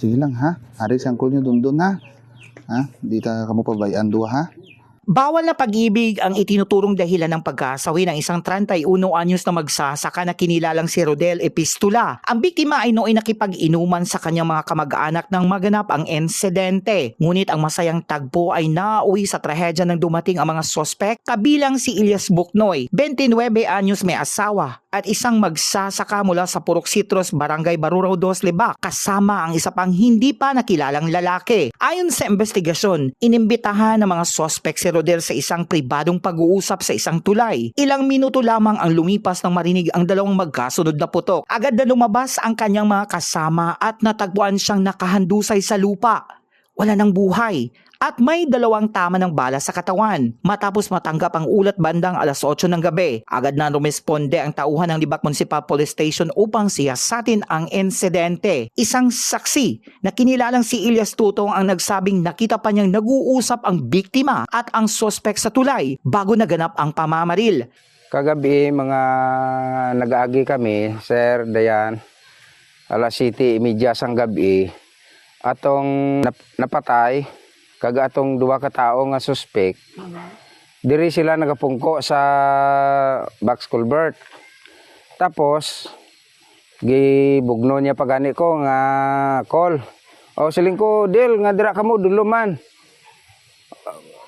Sige lang ha. Hari si Uncle nyo dun dun ha. Ha? Di ta kamo pabayaan duha ha. Bawal na pag-ibig ang itinuturong dahilan ng pagkasawi ng isang 31 anyos na magsasaka na kinilalang si Rodel Epistula. Ang biktima ay nooy nakipag-inuman sa kanyang mga kamag-anak nang maganap ang insidente. Ngunit ang masayang tagpo ay nauwi sa trahedya nang dumating ang mga sospek kabilang si Ilyas Buknoy, 29 anyos may asawa at isang magsasaka mula sa Purok Citrus, Barangay Barurao Dos Libak kasama ang isa pang hindi pa nakilalang lalaki. Ayon sa investigasyon, inimbitahan ng mga sospek si Rodel sa isang pribadong pag-uusap sa isang tulay. Ilang minuto lamang ang lumipas nang marinig ang dalawang magkasunod na putok. Agad na lumabas ang kanyang mga kasama at natagpuan siyang nakahandusay sa lupa. Wala ng buhay at may dalawang tama ng bala sa katawan. Matapos matanggap ang ulat bandang alas 8 ng gabi, agad na rumesponde ang tauhan ng Libak Municipal Police Station upang siyasatin ang insidente. Isang saksi na kinilalang si Ilyas Tutong ang nagsabing nakita pa niyang nag-uusap ang biktima at ang sospek sa tulay bago naganap ang pamamaril. Kagabi, mga nag-aagi kami, Sir Dayan, alas City, imidya sang gabi, atong nap- napatay, kaga atong duwa ka tao nga suspek, diri sila nagapungko sa box culvert. Tapos, gibugno niya pagani ko nga call. O siling ko, Del, nga dira ka mo, duluman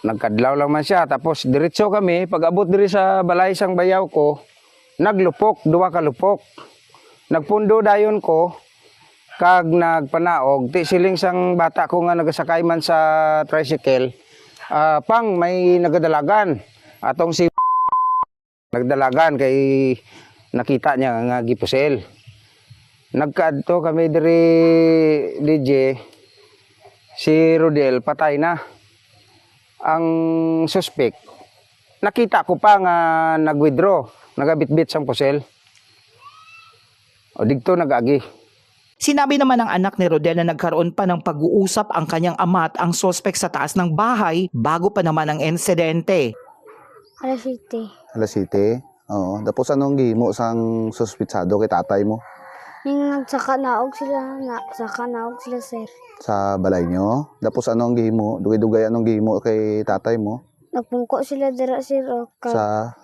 nagkadlaw lang man siya tapos diretso kami pag abot diri sa balay sang bayaw ko naglupok duwa ka lupok nagpundo dayon ko kag nagpanaog ti siling sang bata ko nga nagasakay man sa tricycle ah, pang may nagadalagan atong si nagdalagan kay nakita niya nga gipusel nagkaadto kami diri DJ si Rodel patay na ang suspect, nakita ko pa nga nag-withdraw, nagabitbit sang pusel. O digto nag-agi. Sinabi naman ng anak ni Rodel na nagkaroon pa ng pag-uusap ang kanyang ama at ang sospek sa taas ng bahay bago pa naman ang insidente. Alas City. Alas City. Oo. Tapos anong gihimo sang suspitsado kay tatay mo Yung nagsaka naog sila, na, saka naog sila sir. sa balay nyo? Tapos anong gihimo? Dugay-dugay anong gihimo kay tatay mo? Nagpungko sila dira sir o Sa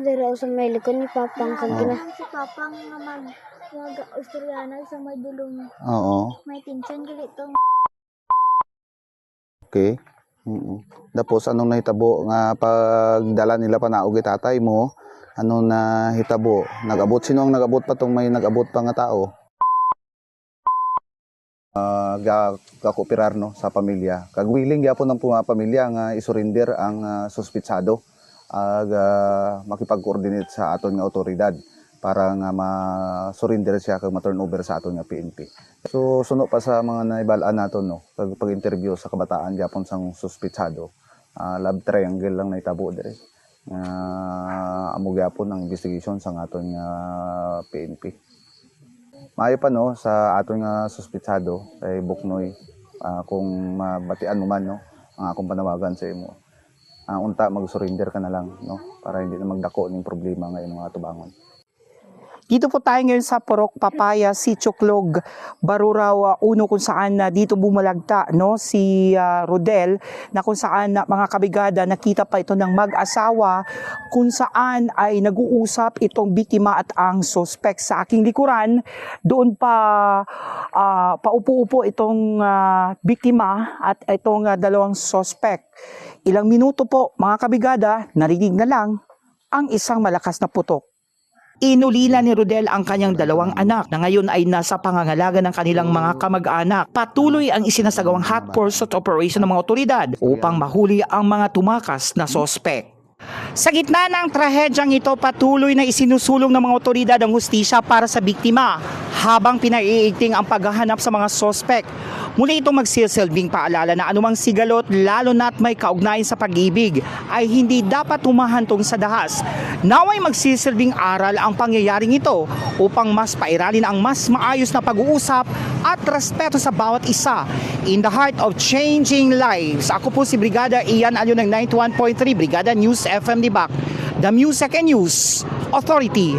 dira sa may likod ni Papang kag gina. Si Papang nga mag Australiana sa may dulong Oo. may pinsan dito. Okay. mm Tapos anong nahitabo nga pagdala nila panaog kay tatay mo? Ano na hitabo? Nagabot sino ang nagabot pa tong may nagabot pa nga tao? Ah, ga kakooperar no sa pamilya. Kag willing gyapon ng mga pamilya nga isurrender ang ah, suspitsado ag ah, makipag-coordinate sa aton nga otoridad para nga ma-surrender siya kag ma-turnover sa aton nga PNP. So suno pa sa mga naibalaan naton no pag pag-interview sa kabataan gyapon sang suspitsado. ah, love triangle lang naitabo dire. Nga amo gyapon ang investigation sa aton nga PNP. Maayo pa no sa aton nga suspitsado kay Buknoy ah, kung mabatian mo man no ang akong panawagan sa imo. Ang unta mag-surrender ka na lang no para hindi na magdako ning problema nga imong atubangon. Dito po tayo ngayon sa Porok Papaya, Sichoklog, Baruraw, uh, Uno kung saan na dito bumalagta no si ah, Rodel na kung saan na mga kabigada nakita pa ito ng mag-asawa kung saan ay nag-uusap itong biktima at ang suspect sa aking likuran doon pa ah, paupo-upo itong ah, biktima at itong ah, dalawang suspect. Ilang minuto po mga kabigada narinig na lang ang isang malakas na putok. Inulila ni Rodel ang kanyang dalawang anak na ngayon ay nasa pangangalaga ng kanilang mga kamag-anak. Patuloy ang isinasagawang hot pursuit operation ng mga otoridad upang mahuli ang mga tumakas na sospek. Sa gitna ng trahedyang ito, patuloy na isinusulong ng mga otoridad ang hustisya para sa biktima habang pinaiigting ang paghahanap sa mga sospek. Muli itong magsisilbing paalala na anumang sigalot lalo na't may kaugnayan sa pag-ibig ay hindi dapat humahantong sa dahas. Naway magsisilbing aral ang pangyayaring ito upang mas pairalin ang mas maayos na pag-uusap at respeto sa bawat isa in the heart of changing lives. Ako po si Brigada Ian Alyo ng 91.3 Brigada News FM Dibak, the Music and News Authority.